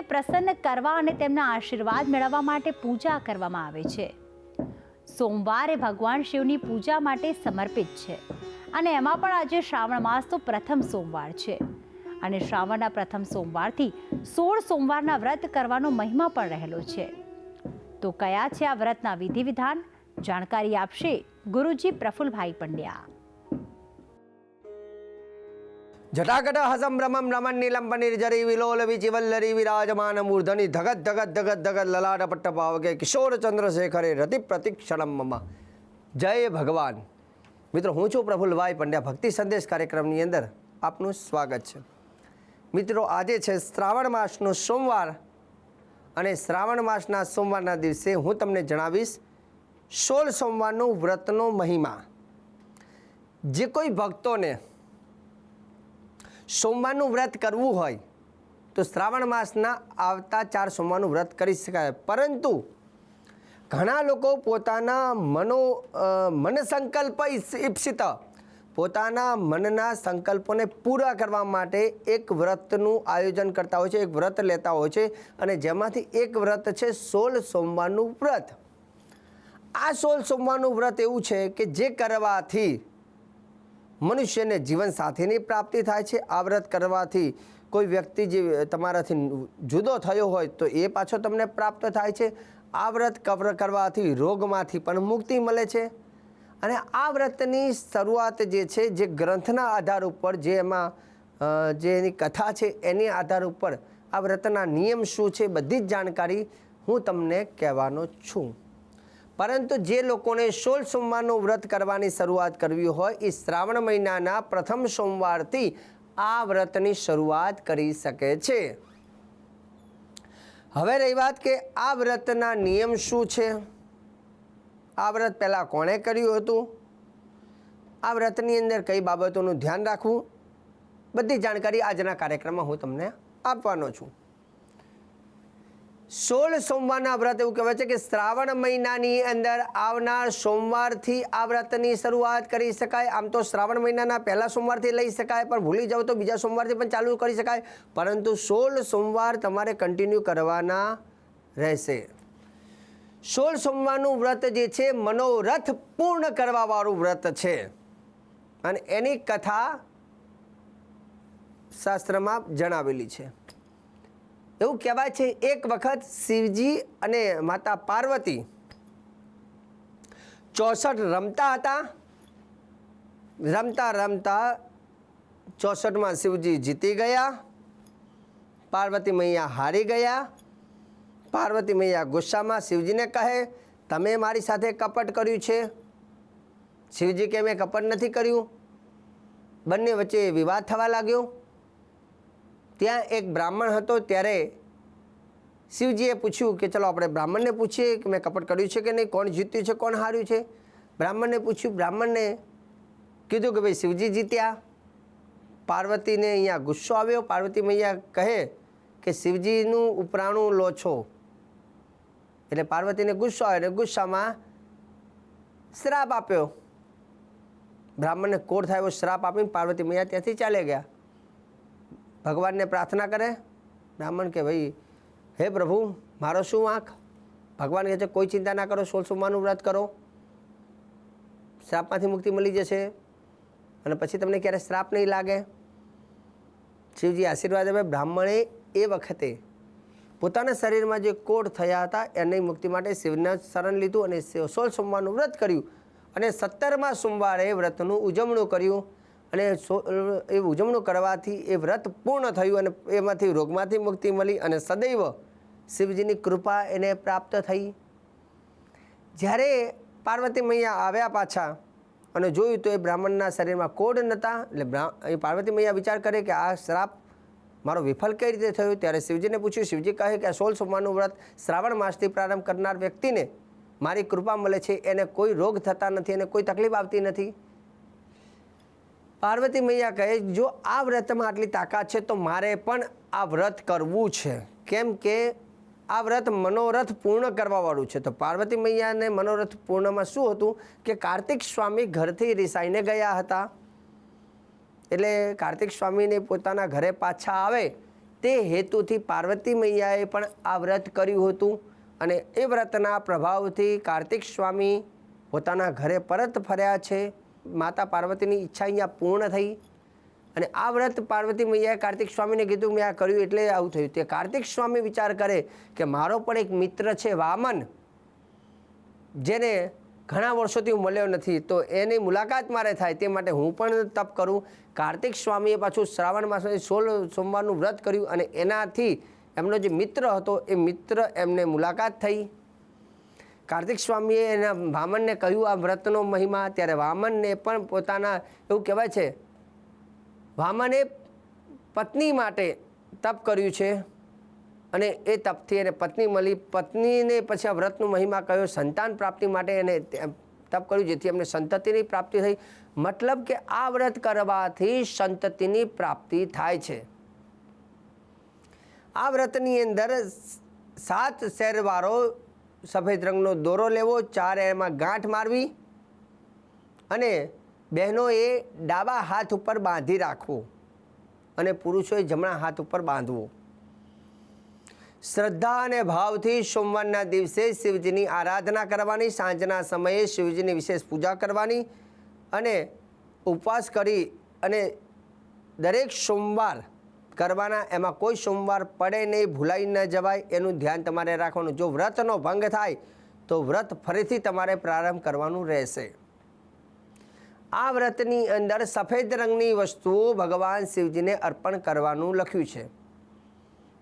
ભગવાન પ્રસન્ન કરવા અને તેમના આશીર્વાદ મેળવવા માટે પૂજા કરવામાં આવે છે. સોમવાર ભગવાન શિવની પૂજા માટે સમર્પિત છે અને એમાં પણ આજે શ્રાવણ માસ તો પ્રથમ સોમવાર છે. અને શ્રાવણના પ્રથમ સોમવારથી સોળ સોમવારના વ્રત કરવાનો મહિમા પણ રહેલો છે. તો કયા છે આ વ્રતના વિધિ વિધાન? જાણકારી આપશે ગુરુજી પ્રફુલભાઈ પંડ્યા. હસમ રમમ રમણ નીલમ પનિર્જરી વિલોલ વિચિવલ્લરી વિરાજમાન મૂર્ધની ધગત ધગત ધગત ધગત લલાટ પટ્ટ પાવકે કિશોર ચંદ્રશેખરે રતિ પ્રતિક્ષણમ મમ જય ભગવાન મિત્રો હું છું પ્રફુલભાઈ પંડ્યા ભક્તિ સંદેશ કાર્યક્રમની અંદર આપનું સ્વાગત છે મિત્રો આજે છે શ્રાવણ માસનો સોમવાર અને શ્રાવણ માસના સોમવારના દિવસે હું તમને જણાવીશ સોળ સોમવારનું વ્રતનો મહિમા જે કોઈ ભક્તોને સોમવારનું વ્રત કરવું હોય, તો શ્રાવણ માસના આવતા ચાર સોમવારનું વ્રત કરી શકાય. પરંતુ ઘણા લોકો પોતાના મનો મનસંકલ્પ ઈપ્સિત, પોતાના મનના સંકલ્પોને પૂરા કરવા માટે એક વ્રતનું આયોજન કરતા હોય છે, એક વ્રત લેતા હોય છે અને જેમાંથી એક વ્રત છે સોળ સોમવારનું વ્રત. આ સોળ સોમવારનું વ્રત એવું છે કે જે કરવાથી મનુષ્યને જીવન સાથીની પ્રાપ્તિ થાય છે, આ વ્રત કરવાથી કોઈ વ્યક્તિ જે તમારાથી જુદો થયો હોય તો એ પાછો તમને પ્રાપ્ત થાય છે. આ વ્રત કવર કરવાથી રોગમાંથી પણ મુક્તિ મળે છે. અને આ વ્રતની શરૂઆત જે છે, જે ગ્રંથના આધાર ઉપર જે એમાં જે એની કથા છે, એની આધાર ઉપર આ વ્રતના નિયમ શું છે, બધી જ જાણકારી હું તમને કહેવાનો છું. પરંતુ જે લોકોને સોળ સોમવારનું વ્રત કરવાની શરૂઆત કરવી હોય, એ શ્રાવણ મહિનાના પ્રથમ સોમવારથી આ વ્રતની શરૂઆત કરી શકે છે. હવે રહી વાત કે આ વ્રતના નિયમ શું છે? આ વ્રત પહેલાં કોણે કર્યું હતું? આ વ્રતની અંદર કઈ બાબતોનું ધ્યાન રાખવું? બધી જાણકારી આજના કાર્યક્રમમાં હું તમને આપવાનો છું. સોળ સોમવારના વ્રત એવું કહેવાય છે કે શ્રાવણ મહિનાની અંદર આવનાર સોમવારથી આ વ્રતની શરૂઆત કરી શકાય. આમ તો શ્રાવણ મહિનાના પહેલા સોમવારથી લઈ શકાય, પણ ભૂલી જાઓ તો બીજા સોમવારથી પણ ચાલુ કરી શકાય. પરંતુ સોળ સોમવાર તમારે કન્ટિન્યુ કરવાના રહેશે. સોળ સોમવારનું વ્રત જે છે, મનોરથ પૂર્ણ કરવાવાળું વ્રત છે. અને એની કથા શાસ્ત્રમાં જણાવેલી છે. એવું કહેવાય છે, એક વખત શિવજી અને માતા પાર્વતી ચોસઠ રમતા હતા. રમતા રમતા ચોસઠમાં શિવજી જીતી ગયા. પાર્વતી મૈયા હારી ગયા. પાર્વતી મૈયા ગુસ્સામાં શિવજીને કહે, તમે મારી સાથે કપટ કર્યું છે. શિવજી કે, મેં કપટ નથી કર્યું. બંને વચ્ચે વિવાદ થવા લાગ્યો. ત્યાં એક બ્રાહ્મણ હતો ત્યારે શિવજીએ પૂછ્યું કે ચલો આપણે બ્રાહ્મણને પૂછીએ કે મેં કપટ કર્યું છે કે નહીં, કોણ જીત્યું છે, કોણ હાર્યું છે? બ્રાહ્મણને પૂછ્યું, બ્રાહ્મણને કીધું કે ભાઈ શિવજી જીત્યા. પાર્વતીને અહીંયા ગુસ્સો આવ્યો. પાર્વતી મૈયા કહે કે શિવજીનું ઉપરાણું લો છો. એટલે પાર્વતીને ગુસ્સો આવ્યો અને ગુસ્સામાં શ્રાપ આપ્યો. બ્રાહ્મણને કોર થાય એવો શ્રાપ આપીને પાર્વતી મૈયા ત્યાંથી ચાલે ગયા. ભગવાનને પ્રાર્થના કરે, બ્રાહ્મણ કે ભાઈ, હે પ્રભુ, મારો શું વાંક ભગવાન કહે છે, કોઈ ચિંતા ના કરો, સોળ સોમવારનું વ્રત કરો. શ્રાપમાંથી મુક્તિ મળી જશે અને પછી તમને ક્યારે શ્રાપ નહીં લાગે. શિવજી આશીર્વાદ આપે, બ્રાહ્મણે એ વખતે પોતાના શરીરમાં જે કોઢ થયા હતા, એની મુક્તિ માટે શિવને શરણ લીધું અને સોળ સોમવારનું વ્રત કર્યું અને સત્તરમા સોમવારે વ્રતનું ઉજવણું કર્યું. અને એ ઉજવણું કરવાથી એ વ્રત પૂર્ણ થયું અને એમાંથી રોગમાંથી મુક્તિ મળી અને સદૈવ શિવજીની કૃપા એને પ્રાપ્ત થઈ. જ્યારે પાર્વતી મૈયા આવ્યા પાછા અને જોયું તો એ બ્રાહ્મણના શરીરમાં કોડ નહોતા, એટલે એ પાર્વતી મૈયા વિચાર કરે કે આ શ્રાપ મારો વિફલ કઈ રીતે થયો? ત્યારે શિવજીને પૂછ્યું, શિવજી કહે કે આ સોળ સોમવારનું વ્રત શ્રાવણ માસથી પ્રારંભ કરનાર વ્યક્તિને મારી કૃપા મળે છે, એને કોઈ રોગ થતા નથી, એને કોઈ તકલીફ આવતી નથી. પાર્વતી મૈયા કહે, જો આ વ્રતમાં આટલી તાકાત છે, તો મારે પણ આ વ્રત કરવું છે. કેમ કે આ વ્રત મનોરથ પૂર્ણ કરવાવાળું છે. તો પાર્વતી મૈયાને મનોરથ પૂર્ણમાં શું હતું કે કાર્તિક સ્વામી ઘરથી રિસાઈને ગયા હતા. એટલે કાર્તિક સ્વામીને પોતાના ઘરે પાછા આવે, તે હેતુથી પાર્વતી મૈયાએ પણ આ વ્રત કર્યું હતું. અને એ વ્રતના પ્રભાવથી કાર્તિક સ્વામી પોતાના ઘરે પરત ફર્યા છે. માતા પાર્વતીની ઈચ્છા અહીંયા પૂર્ણ થઈ અને આ વ્રત પાર્વતી મૈયાએ કાર્તિક સ્વામીને કીધું, મેં આ કર્યું એટલે આવું થયું. તે કાર્તિક સ્વામી વિચાર કરે કે મારો પણ એક મિત્ર છે વામન, જેને ઘણા વર્ષોથી હું મળ્યો નથી, તો એની મુલાકાત મારે થાય તે માટે હું પણ તપ કરું. કાર્તિક સ્વામીએ પાછું શ્રાવણ માસમાં સોળ સોમવારનું વ્રત કર્યું અને એનાથી એમનો જે મિત્ર હતો, એ મિત્ર એમને મુલાકાત થઈ. કાર્તિક સ્વામીએ એના વામનને કહ્યું, આ વ્રતનો મહિમા. ત્યારે વામનને પણ પોતાના, એવું કહેવાય છે, વામને પત્ની માટે તપ કર્યું છે. અને એ તપથી એને પત્ની મળી. પત્નીને પછી આ વ્રતનું મહિમા કયો? સંતાન પ્રાપ્તિ માટે એને તપ કર્યું, જેથી એમને સંતતિની પ્રાપ્તિ થઈ. મતલબ કે આ વ્રત કરવાથી સંતતિની પ્રાપ્તિ થાય છે. આ વ્રતની અંદર સાત શેરવાળો સફેદ રંગનો દોરો લેવો, ચાર એમાં ગાંઠ મારવી અને બહેનોએ ડાબા હાથ ઉપર બાંધી રાખવો અને પુરુષોએ જમણા હાથ ઉપર બાંધવો. શ્રદ્ધા અને ભાવથી સોમવારના દિવસે શિવજીની આરાધના કરવાની, સાંજના સમયે શિવજીની વિશેષ પૂજા કરવાની અને ઉપવાસ કરી અને દરેક સોમવાર કરવાના, એમાં કોઈ સોમવાર પડે નહીં, ભૂલાઈ ન જવાય, એનું ધ્યાન તમારે રાખવાનું. જો વ્રતનો ભંગ થાય, તો વ્રત ફરીથી તમારે પ્રારંભ કરવાનું રહેશે. આ વ્રતની અંદર સફેદ રંગની વસ્તુઓ ભગવાન શિવજીને અર્પણ કરવાનું લખ્યું છે.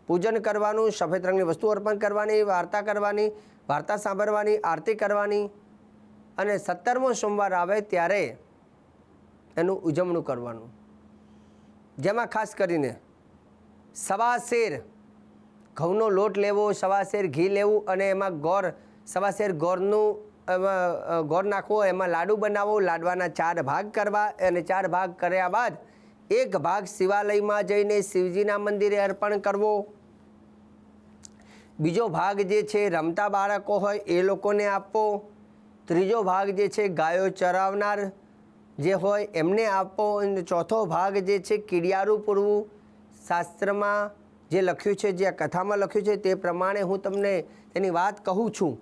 પૂજન કરવાનું, સફેદ રંગની વસ્તુ અર્પણ કરવાની, વાર્તા કરવાની, વાર્તા સાંભળવાની, આરતી કરવાની અને સત્તરમો સોમવાર આવે ત્યારે એનું ઉજવણું કરવાનું. જેમાં ખાસ કરીને સવા શેર ઘઉંનો લોટ લેવો સવા શેર ઘી લેવું અને એમાં ગોળ સવા શેર ગોળનું ગોળ નાખવો, એમાં લાડુ બનાવો, લાડવાના ચાર ભાગ કરવા અને ચાર ભાગ કર્યા બાદ એક ભાગ શિવાલયમાં જઈને શિવજીના મંદિરે અર્પણ કરવો. બીજો ભાગ જે છે રમતા બાળકો હોય એ લોકોને આપવો. ત્રીજો ભાગ જે છે ગાયો ચરાવનાર જે હોય એમને આપવો. અને ચોથો ભાગ જે છે કીડિયારું પૂરવું. શાસ્ત્રમાં જે લખ્યું છે, જે આ કથામાં લખ્યું છે, તે પ્રમાણે હું તમને તેની વાત કહું છું.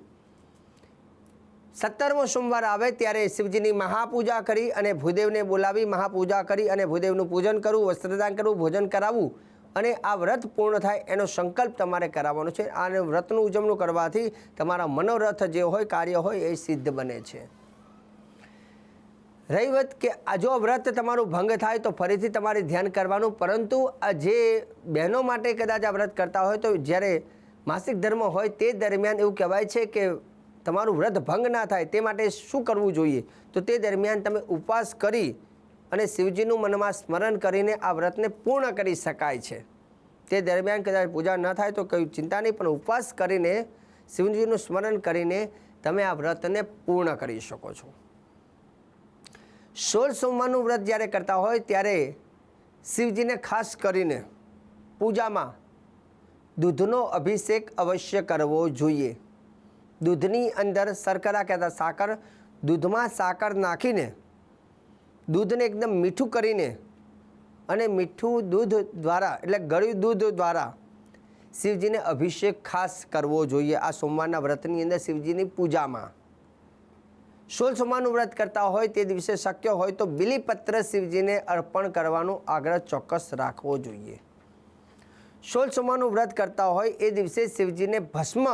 સત્તરમો સોમવાર આવે ત્યારે શિવજીની મહાપૂજા કરી અને ભૂદેવને બોલાવી મહાપૂજા કરી અને ભૂદેવનું પૂજન કરવું, વસ્ત્રદાન કરવું, ભોજન કરાવવું અને આ વ્રત પૂર્ણ થાય એનો સંકલ્પ તમારે કરાવવાનો છે. અને વ્રતનું ઉજવણું કરવાથી તમારા મનોરથ જે હોય, કાર્ય હોય એ સિદ્ધ બને છે. રહી વાત કે આ જો વ્રત તમારું ભંગ થાય તો ફરીથી તમારે ધ્યાન કરવાનું, પરંતુ આ જે બહેનો માટે કદાચ આ વ્રત કરતા હોય તો જ્યારે માસિક ધર્મ હોય તે દરમિયાન એવું કહેવાય છે કે તમારું વ્રત ભંગ ના થાય તે માટે શું કરવું જોઈએ? તો તે દરમિયાન તમે ઉપવાસ કરી અને શિવજીનું મનમાં સ્મરણ કરીને આ વ્રતને પૂર્ણ કરી શકાય છે. તે દરમિયાન કદાચ પૂજા ન થાય તો કંઈ ચિંતા નહીં, પણ ઉપવાસ કરીને શિવજીનું સ્મરણ કરીને તમે આ વ્રતને પૂર્ણ કરી શકો છો. સોળ સોમવારનું વ્રત જ્યારે કરતા હોય ત્યારે શિવજીને ખાસ કરીને પૂજામાં દૂધનો અભિષેક અવશ્ય કરવો જોઈએ. દૂધની અંદર શર્કરા કહેતા સાકર, દૂધમાં સાકર નાખીને દૂધને એકદમ મીઠું કરીને અને મીઠું દૂધ દ્વારા એટલે ગળ્યું દૂધ દ્વારા શિવજીને અભિષેક ખાસ કરવો જોઈએ આ સોમવારના વ્રતની અંદર શિવજીની પૂજામાં. સોળ સોમવારનું વ્રત કરતા હોય તે દિવસે શક્ય હોય તો બિલીપત્ર શિવજીને અર્પણ કરવાનો આગ્રહ ચોક્કસ રાખવો જોઈએ સોળ સોમવારનું વ્રત કરતા હોય એ દિવસે શિવજીને ભસ્મ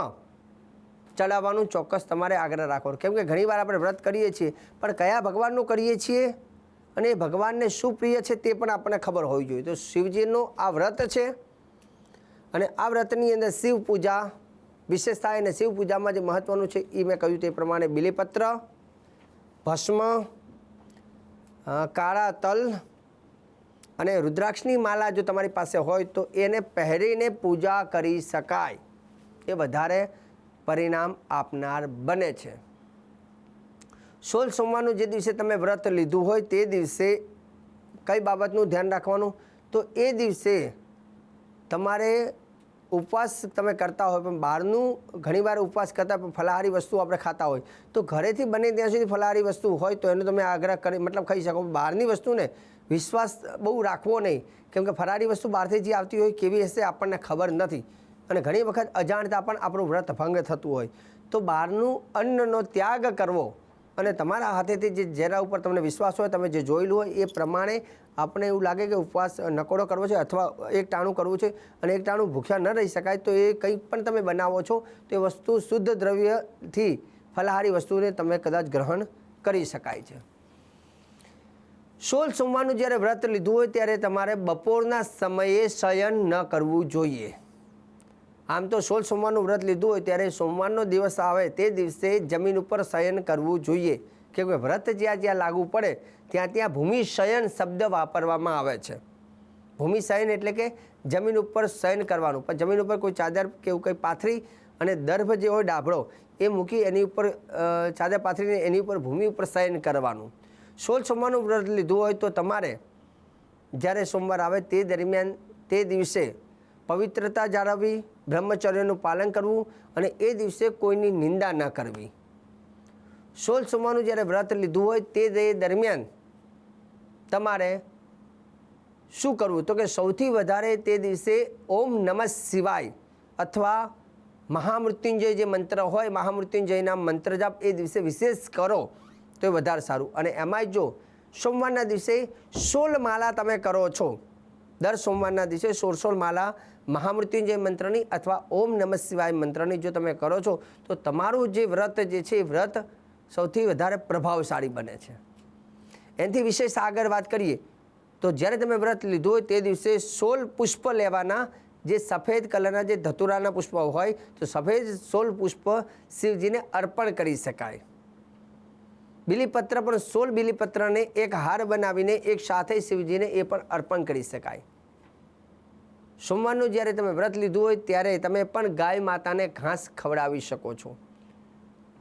ચડાવવાનું ચોક્કસ તમારે આગ્રહ રાખવાનો કેમ કે ઘણીવાર આપણે વ્રત કરીએ છીએ પણ કયા ભગવાનનું કરીએ છીએ અને એ ભગવાનને શું પ્રિય છે તે પણ આપણને ખબર હોવી જોઈએ. તો શિવજીનું આ વ્રત છે અને આ વ્રતની અંદર શિવ પૂજા વિશેષ થાય અને શિવ પૂજામાં જે મહત્ત્વનું છે એ મેં કહ્યું તે પ્રમાણે બિલીપત્ર ભસ્મ કાળા તલ અને રુદ્રાક્ષની માલા જો તમારી પાસે હોય તો એને પહેરીને પૂજા કરી શકાય. એ વધારે પરિણામ આપનાર બને છે. સોળ સોમવારનું જે દિવસે તમે વ્રત લીધું હોય તે દિવસે કઈ બાબતનું ધ્યાન રાખવાનું? તો એ દિવસે તમારે ઉપવાસ તમે કરતા હોય, પણ બહારનું ઘણીવાર ઉપવાસ કરતા પણ ફલાહારી વસ્તુ આપણે ખાતા હોય. તો ઘરેથી બને ત્યાં સુધી ફલાહારી વસ્તુ હોય તો એનો તમે આગ્રહ કરી, મતલબ ખાઈ શકો બહારની વસ્તુને વિશ્વાસ બહુ રાખવો નહીં. કેમ કે ફરારી વસ્તુ બહારથી જે આવતી હોય કેવી હશે આપણને ખબર નથી. અને ઘણી વખત અજાણતા પણ આપણું વ્રત ભંગ થતું હોય. તો બહારનું અન્નનો ત્યાગ કરવો અને તમારા હાથેથી જે, જેના ઉપર તમને વિશ્વાસ હોય, તમે જે જોયેલું હોય એ પ્રમાણે આપણે એવું લાગે કે ઉપવાસ નકોડો કરવો છે અથવા એક ટાણું કરવું છે અને એક ટાણું ભૂખ્યા ન રહી શકાય, તો એ કંઈ પણ તમે બનાવો છો, તો વસ્તુ શુદ્ધ દ્રવ્યથી ફલાહારી વસ્તુને તમે કદાચ ગ્રહણ કરી શકાય છે. સોળ સોમવારનું જ્યારે વ્રત લીધું હોય ત્યારે તમારે બપોરના સમયે શયન ન કરવું જોઈએ. આમ તો સોળ સોમવારનું વ્રત લીધું હોય ત્યારે સોમવારનો દિવસ આવે તે દિવસે જમીન ઉપર શયન કરવું જોઈએ. કેમ કોઈ વ્રત જ્યાં જ્યાં લાગુ પડે, ત્યાં ત્યાં ભૂમિ શયન શબ્દ વાપરવામાં આવે છે. ભૂમિ શયન એટલે કે જમીન ઉપર શયન કરવાનું. પણ જમીન ઉપર કોઈ ચાદર કે એવું કંઈ પાથરી અને દર્ભ જે હોય ડાભળો, એ મૂકી એની ઉપર ચાદર પાથરીને એની ઉપર ભૂમિ ઉપર શયન કરવાનું. સોળ સોમવારનું વ્રત લીધું હોય તો તમારે જ્યારે સોમવાર આવે તે દરમિયાન, તે દિવસે પવિત્રતા જાળવવી, બ્રહ્મચર્યનું પાલન કરવું અને એ દિવસે કોઈની નિંદા ન કરવી. સોળ સોમવારનું જ્યારે વ્રત લીધું હોય તે દરમિયાન તમારે શું કરવું? તો કે સૌથી વધારે તે દિવસે ઓમ નમઃ શિવાય અથવા મહામૃત્યુંજય જે મંત્ર હોય, મહામૃત્યુંજયના મંત્ર જાપ એ દિવસે વિશેષ કરો તો એ વધારે સારું. અને એમાંય જો સોમવારના દિવસે સોળ માલા તમે કરો છો, દર સોમવારના દિવસે સોળ સોળ માલા મહામૃત્યુંજય મંત્રની અથવા ઓમ નમઃ શિવાય મંત્રની જો તમે કરો છો, તો તમારું જે વ્રત જે છે એ વ્રત સૌથી વધારે પ્રભાવશાળી બને છે. એનાથી વિશેષ આગળ વાત કરીએ, તો જ્યારે તમે વ્રત લીધું હોય તે દિવસે સોલ પુષ્પ લેવાના જે સફેદ કલરના જે ધતુરાના પુષ્પ હોય, તો સફેદ સોલ પુષ્પ શિવજીને અર્પણ કરી શકાય. બિલીપત્ર પણ સોલ બિલીપત્રને એક હાર બનાવીને એક સાથે શિવજીને એ પણ અર્પણ કરી શકાય. સોમવારનું જ્યારે તમે વ્રત લીધું હોય, ત્યારે તમે પણ ગાય માતાને ઘાસ ખવડાવી શકો છો.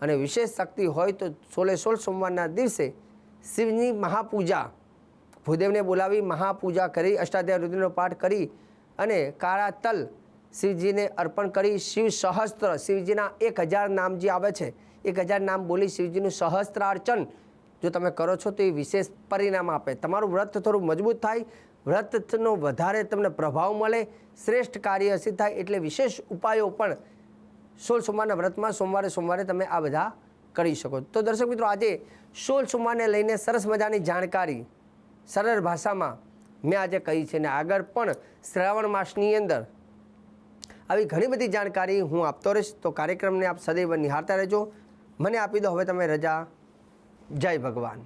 અને વિશેષ શક્તિ હોય તો સોળે સોળ સોમવારના દિવસે શિવની મહાપૂજા, ભૂદેવને બોલાવી મહાપૂજા કરી, અષ્ટાધ્યાય રુદ્રનો પાઠ કરી અને કાળા તલ શિવજીને અર્પણ કરી. શિવ સહસ્ત્ર, શિવજીના એક હજાર નામ જે આવે છે, એક હજાર નામ બોલી શિવજીનું સહસ્ત્રાર્ચન જો તમે કરો છો તો એ વિશેષ પરિણામ આપે. તમારું વ્રત થોડું મજબૂત થાય, વ્રતનો વધારે તમને પ્રભાવ મળે, શ્રેષ્ઠ કાર્ય સિદ્ધ થાય એટલે વિશેષ ઉપાયો પણ સોળ સોમવારના વ્રતમાં સોમવારે સોમવારે તમે આ બધા કરી શકો. તો દર્શક મિત્રો, આજે સોળ સોમવારને લઈને સરસ મજાની જાણકારી સરળ ભાષામાં મેં આજે કહી છે ને આગળ પણ શ્રાવણ માસની અંદર આવી ઘણી બધી જાણકારી હું આપતો રહીશ. તો કાર્યક્રમને આપ સદૈવ નિહાળતા રહેજો. મને આપી દો, હવે તમે રજા. જય ભગવાન.